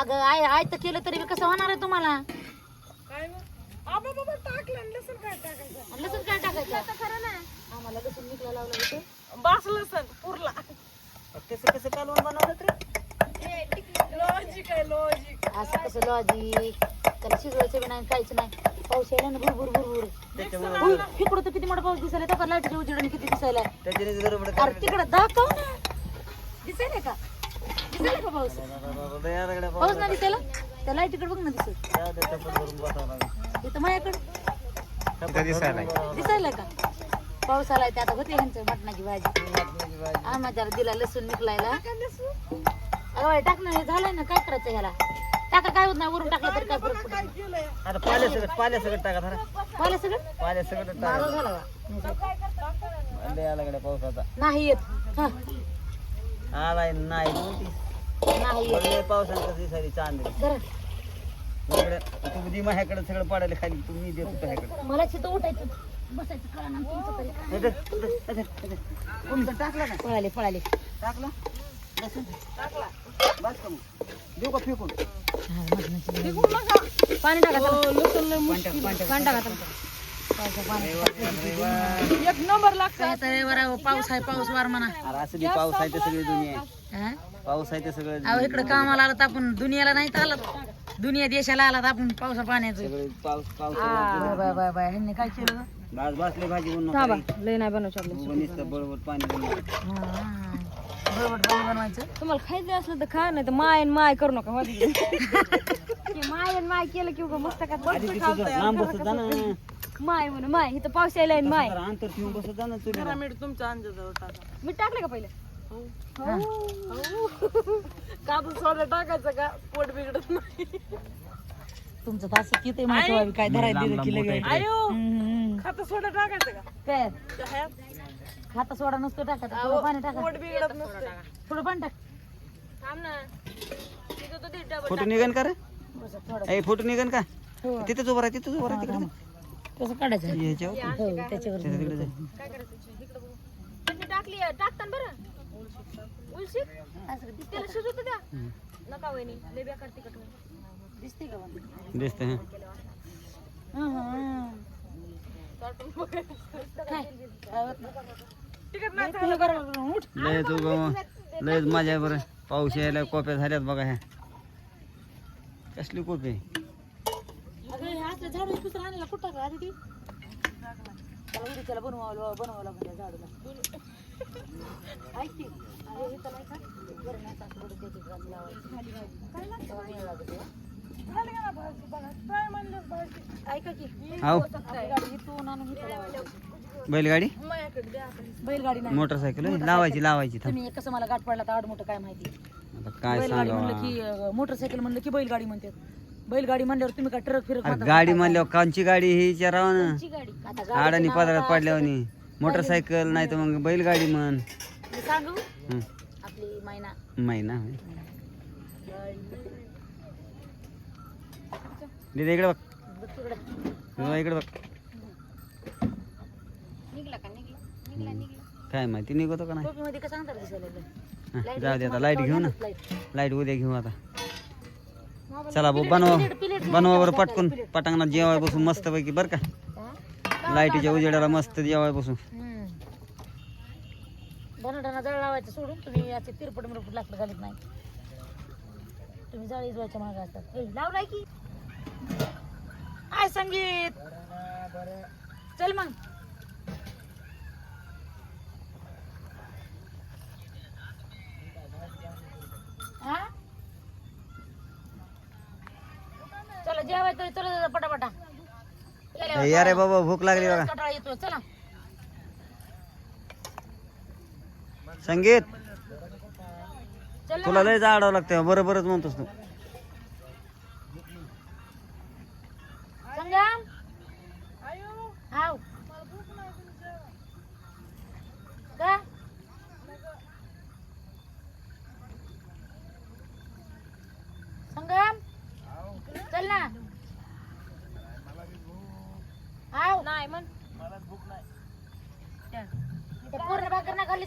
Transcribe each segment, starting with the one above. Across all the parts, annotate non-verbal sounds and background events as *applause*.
अगं I I तर केलं तरी बी कसं होणार आहे तुम्हाला? काय मग? आबा बाबा टाकलं आणि लसूण काय टाकायचं? आणि लसूण काय टाकायचं? खरं ना. आम्हाला लसूण निघला लावलं होतं बास लसूण पुरला. कसं कसं कालवण बनवलं तरी? लॉजिक आहे लॉजिक असं कसं लॉजिक त्याला शिजवायचं बी नाही काहीच नाही. पाऊस यायला ना भुरभुर भुरभुर. त्याच्यामुळे तिकडं तर किती मोठा पाऊस दिसायला तो लाईटच्या उजेडाने किती दिसायला? अरे तिकडं दाखव ना. दिसायला का? का पाऊस पाऊस नाही दिसायला त्या लाईटीकडे बघ ना दिसत इथं माझ्याकडे दिसायला का पाऊस आलाय ते आता. होते ह्यांचं मटणाची भाजी आम्हा त्याला दिला लसूण निघलायला अगं बाई, टाकणं हे झालंय ना काय करायचं ह्याला टाका काय होत नाही वरून टाकलं तरी काय फरक पडत आता पाल्या सगळं पाल्या सगळं टाका धरा पाहिलं सगळं पाल्या सगळं माझं टाका झालं का लय आला गड्या पावसाचा नाही येत. हा, आलाय नाही. नाही. लय पावसाने कसं दिसायली चांदणी. जरा इकडे तू दी माझ्याकडे सगळं पाडायला खाली तू मी देतो तुझ्याकडे मला तिथं उठायचं बसायचं कळा ना तुमचं तरी. काय. तुमचं टाकलं ना पळाले पळाले. टाकलं? लसूण? टाकला. बस का मग? देऊ का फेकून? हा, मटणाची भाजी. पाणी टाका चला. पाणी टाका पाणी एक नंबर लागतो काय आता रे वरा पाऊस आहे पाऊस वार म्हणा. अरे असं बी पाऊस आहे ते सगळी दुनिया आहे. हा? पाऊस आहे ते सगळं अहो इकडे कामाला आलं तर आपण दुनियाला नाही तर आलं दुनिया देशाला आला तर आपण पावसा पाण्याचं. सगळे पाऊस पाऊस बाय बाय बाय बाय. ह्यांनी काय केलं आज बसले भाजी बनवून लय नाही बनवू शकलो. नुसतं बरोबर पाणी बनवून बरोबर पाणी बनवायचं? तुम्हाला खायचं असलं तर खा नाही तर माय आणि माय करू नका हो तिकडे. *laughs* माय आणि माय केलं की उगा मस्त का आधी ते तुझं लांब बसत जा ना. माय म्हण माय. इथं पाऊस यायला आणि माय. जरा अंतर ठेवून बसत जा ना तुझ्या मी टाकलं का पहिलं? काजू सोडा टाकायचं का? पोट बिघडत नाही. तुमचं तर असं किती माहिती व्हावी काय धरायला दिलं की लगेच. आयो. हम्म. खाता सोडा टाकायचं का? काय? चहा? खाता सोडा नसतो टाकायचा थोडं पाणी टाका. पोट बिघडत नसतं. थोडं पाणी टाक. थांब ना. तिथं तर ते डबल फोटो निघन का रे? ए फोटो निघन का? हो. तिथेच उभं राहा तिथेच उभं राहा तिकडे. कसं काढायचं ह्याच्यावर हो त्याच्यावर तिकडे. काय करायचं इकडं बघू. टाकली टाकताना बरं. उलशी त्याला शिजवत द्या. नका वहिनी लय बेकार तिकट दिसते का? दिसते हा. हं, हं. काय? नाही. हे उठ. लय तू लय माझ्या बरं. पाऊस यायला कोप्या झाल्यात बघा ह्या. कसली कोपी? आणायला कुठं ती? त्याला उडी त्याला बनवावं बनवावं लागलं त्या झाडूला. ऐक की, अरे हे त्याला ऐका, बरं नाही लावायचं. की हाव. आपली गाडी इथून आणून इथं लावायची. बैलगाडी? बैलगाडी नाही. मोटरसायकल? लावायची लावायची तुम्ही कसं मला गाठ पडला तर आड मोठं काय माहिती? काय बैलगाडी म्हणलं की मोटरसायकल म्हणलं की बैलगाडी म्हणतात. बैलगाडी म्हणल्यावर तुम्ही काय ट्रक अरे म्हणता? गाडी म्हणल्यावर कांची गाडी ही विचारावं ना. गाडी. आता गाडीचं आडानी नाव पदरात पडल्यावानी. मोटरसायकल नाही तर मग बैलगाडी म्हण. मी सांगू? हं. आपली मैना. महिना होय. दीदी इकडे बघ. तिकडं. तुझा इकडे बघ. निघला का? निघला. निघला निघला. काय माहिती निघतो का नाही? टोपीमध्ये दिसायला लागलं? हं, जाऊ दे आता. लाइट घेऊ ना. लाइट उद्या घेऊ आता. चला भाऊ बनवा बनवा बरं पटकून पटांगणात जेवाय बसून मस्त पैकी बरं का? लाईटीच्या उजेडाला मस्त जेवाय बसून. बनवताना जळ लावायचं सोडून तुम्ही याचे तिरपट मिरपट लाकडं घालत नाही. तुम्ही जळ इजवायच्या मागे असतात. की आय संगीत. चल मग हा? चला पटापटा. या रे बाबा भूक लागली बघा. कंटाळा येतो चला. संगीत चल तुला लय जाडावं लागतं बरं बरंच म्हणतोस तू संगम आव का संगम चल ना आव नाही म्हण त्या पूर्ण भाकर ना खाल्ली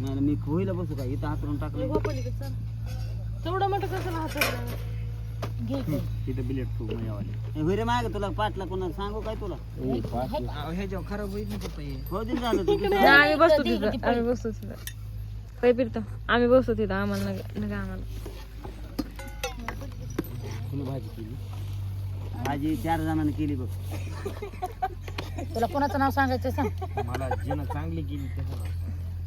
नाही ना, मी होईला बसू का? इथं हातरून टाकलं तेवढं मोठं कसं इकडे. तिथं बिलेट माझ्यावाले हे होय रे मागं तुला पाठला कोणाला सांगू काय तुला? हो दिन झालं तू तिथं. आम्ही बसतो तिथं आम्ही बसतो तिथं. काय फिरतो. आम्ही बसतो तिथं आम्हाला नका नका आम्हाला. भाजी चार जणांनी केली बघ. तुला कोणाचं नाव सांगायचं सांग.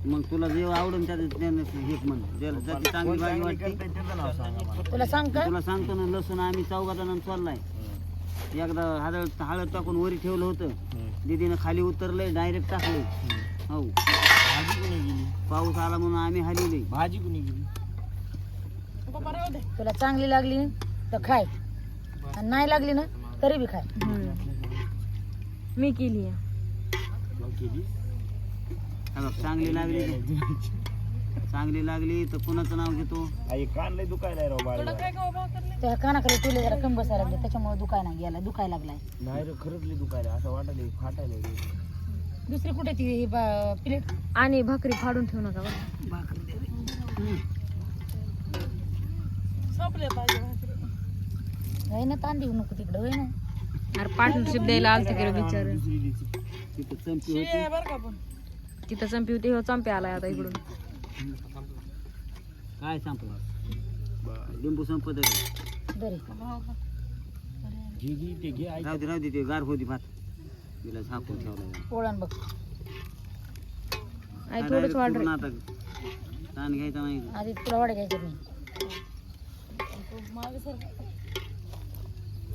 मग तुला जे आवडून त्याचं त्यानं हेच म्हण. ज्याला ज्याची चांगली भाजी वाटते तुला सांग का? तुला सांगतो ना लसूण आम्ही चौघा जणांना चाललाय. एकदा हळद हळद टाकून वरी ठेवलं होतं. दीदीनं खाली उतरलंय डायरेक्ट टाकलंय. हो. पाऊस आला म्हणून आम्ही हलवली भाजी कुणी गेली तुला चांगली लागली तर खाय. आणि नाही लागली ना तरी बी खाय. मी केली? हा बघ, चांगली लागली चांगली लागली तर कुणाचं नाव घेतो? त्या कानाखाली तुला जरा कमी बसायला लागले त्याच्यामुळे दुखाय ना गेला दुखायला लागलाय. दुसरी कुठे ती ही बा- प्लेट आणि भाकरी फाडून ठेवू नका बरं. होय ना ताण देऊ नको तिकडे होय ना. अरे पार्टनरशिप द्यायला आलते की विचार तिथं चमची होती. तिथं चंपी होती हो चंपी आलाय आता इकडून. काय संपलं? लिंबू संपत राहू दे राहू दे ते गार होती भात. तिला झाकून ठेवला पोळण बघ. आई थोडंच वाढ आता ताण घ्यायचा नाही. आधी तुला वाढ घ्यायचं नाही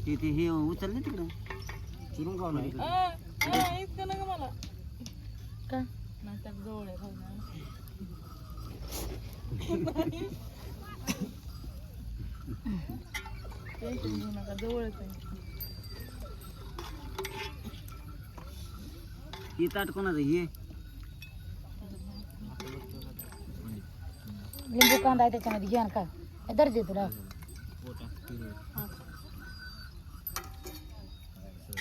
ते ते हे उचल ना तिकडं. चिरून खाऊ का? ही ताट कोणाचं हे? लिंबू कांदा आहे त्याच्यामध्ये घ्या ना का दर दे तुला?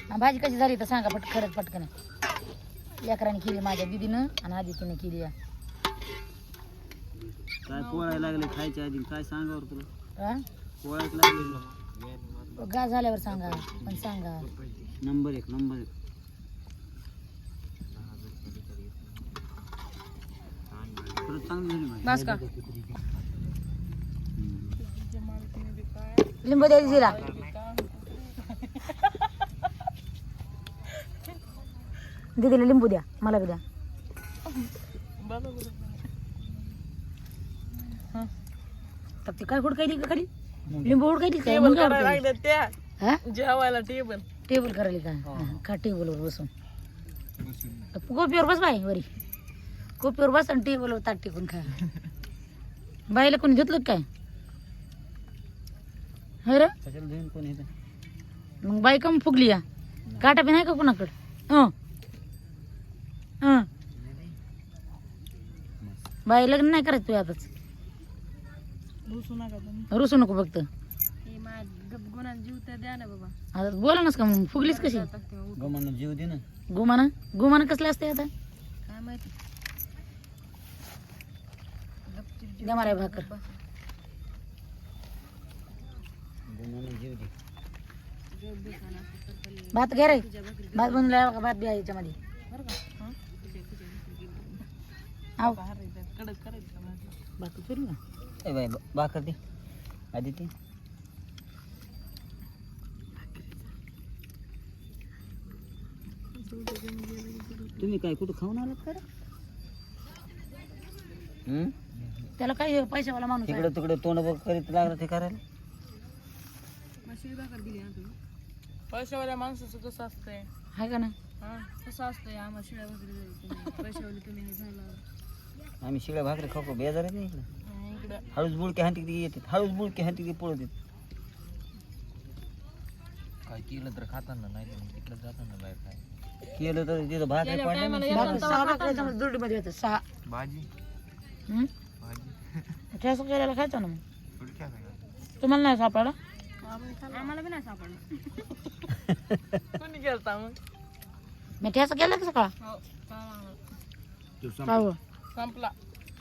हा, भाजी कशी झाली तर सांगा पट खरंच पटकन. लेकराने केली माझ्या दिदीनं आणि आदितीने केली या. काय पोळायला लागले खायच्या आधी काय सांगावर तुला? हा? पोळायच लागले गा झाल्यावर सांगा पण सांगा. नंबर एक नंबर एक. खरंच चांगली झाली भाजी. बस का? लिंबू द्या जिरा *laughs* *laughs* दीदीला लिंबू द्या मला बी द्या. तर ती काय हुडकायली का खाली? लिंबू हुडकायली काय मग काय हुडकायली? हा? जेवायला टेबल टेबल करायला का? हा, का टेबलवर बसून. कोपीवर बस बाई वरी. कोपीवर बस आणि टेबलवर ताट टिकून खा. बाईला कोणी घेतलं का काय? होय रे? कशाला देईन कोण इथं? मग बाई कम फुगली या. काटा बी नाही का कुणाकडं? हं हं. बाई लग्न नाही करायचं तू आताच रुसू नको फक्त. गुणात जीव तर द्या ना बाबा. आता बोला नस का मग फुगलीच कशी? गमन जीव दे ना. गुमाना? गुमाना कसले असते आता? काय माहिती? द्या मला भाकर. गमन जीव दे. भात घे रे. भात बनवला का? भात द्या याच्यामध्ये. आव. भाकर ना ए भाकर दे आदिती तुम्ही काय कुठं खाऊन आलात का? हं? त्याला काय पैशावाला माणूस आहे. तिकडं तोंड बघ करीत लागलं ते करायला पैशावाल्या माणसाचं कसं असतंय आहे का ना हा कसं असतंय आम्हाला शिळ्या वगैरे पैशावाले तुम्ही झालं आम्ही शिळ्या भाकरी खाऊ बेजार आहे ना इकडं? इकडं. हळूच बुळके हाती येतात हळूच बुळके हाती पळत येत. काय केलं तर खाताना नाही तर तिकडे जाताना बाहेर काय? केलं तर तिथं भाकर पडलं टायमाला ना. सहा दुरडीमध्ये भाजी? केलेला खायचं ना मग. काय तुम्हाला नाही सापडला? आम्हाला बी नाही सापडलं. मी ठेसा केला का सकाळ? हो हो? संपला.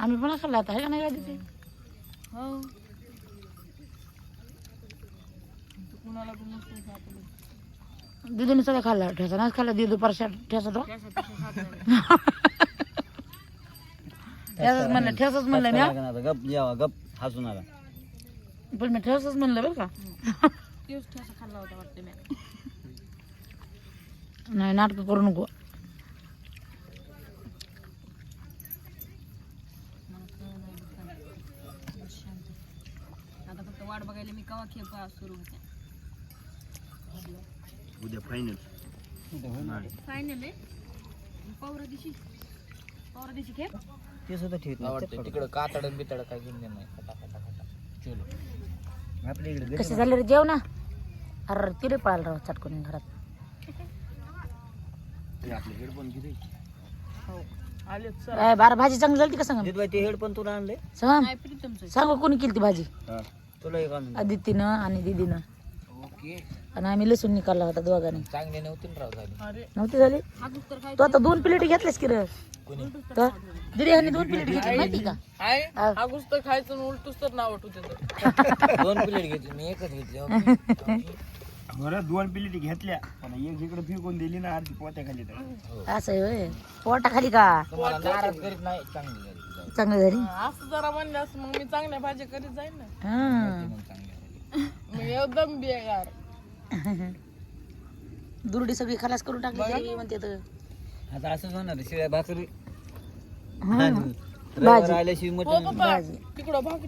आम्ही पण खाल्ला आता आहे का नाही का तिथे? हो. कुणाला पण नसतं सापडलं दिदीने सगळं खाल्ला ठेसा नाही खाल्ला दिदी परशा ठेसा तो. ठेसाच म्हणलं ठेसाच म्हणलं मी हा. लागणार. गप जेवा गप हसून आला. पण मी ठेसाच म्हणलं बरं का. तेच ठेसा खाल्ला होता वाटतं मी. नाही नाटक करू नको आता फक्त वाट बघायला मी कवा खेप सुरू होते. उद्या फायनल फायनल आहे? पौरा दिवशी पौरा दिवशी खेप ते सुद्धा ठेवत तिकडं कातड बितड काय घेऊन दे नाही चलो. आपल्या इकडे कसे झाले रे जेव ना अरे तिथे पळायला राव चटकून घरात. आपले हेडफोन किती काय बारा भाजी चांगली झाली का सांग? ते हेडफोन तुला आणले? सांग. सांग कोणी केली ती भाजी? तुला एक आणून आदित्यनं आणि दीदीनं. ओके. आणि आम्ही लसूण निकालला होता दोघांनी. चांगले नव्हते ना राव झाली. नव्हती झाली? तर काय तू आता दोन प्लेट घेतल्यास की रे कोणी? तर दीदी ह्याने दोन प्लेट घेतली माहिती का? हा. दोन प्लेट घेतली मी एकच घेतली हो. *laughs* बरं दोन प्लेटी घेतल्या. पण एक इकडे फेकून दिली ना अर्धी पोत्या खाली तर. असं आहे होय. पोटा खाली का? तुम्हाला नाराज करीत नाही चांगली झाली जाऊ. चांगली झाली असं जरा म्हणलं असं मग मी चांगल्या भाजी करीत जाईन ना. हा. मग चांगली झाली मग एकदम बी आहे यार दुरडी सगळी खलास करून टाकली तरी म्हणते तर. आता असंच होणार आहे, शिळ्या भाकरी. हा. रविवार आल्याशिवाय मटण भाजी. तिकडं भाकरी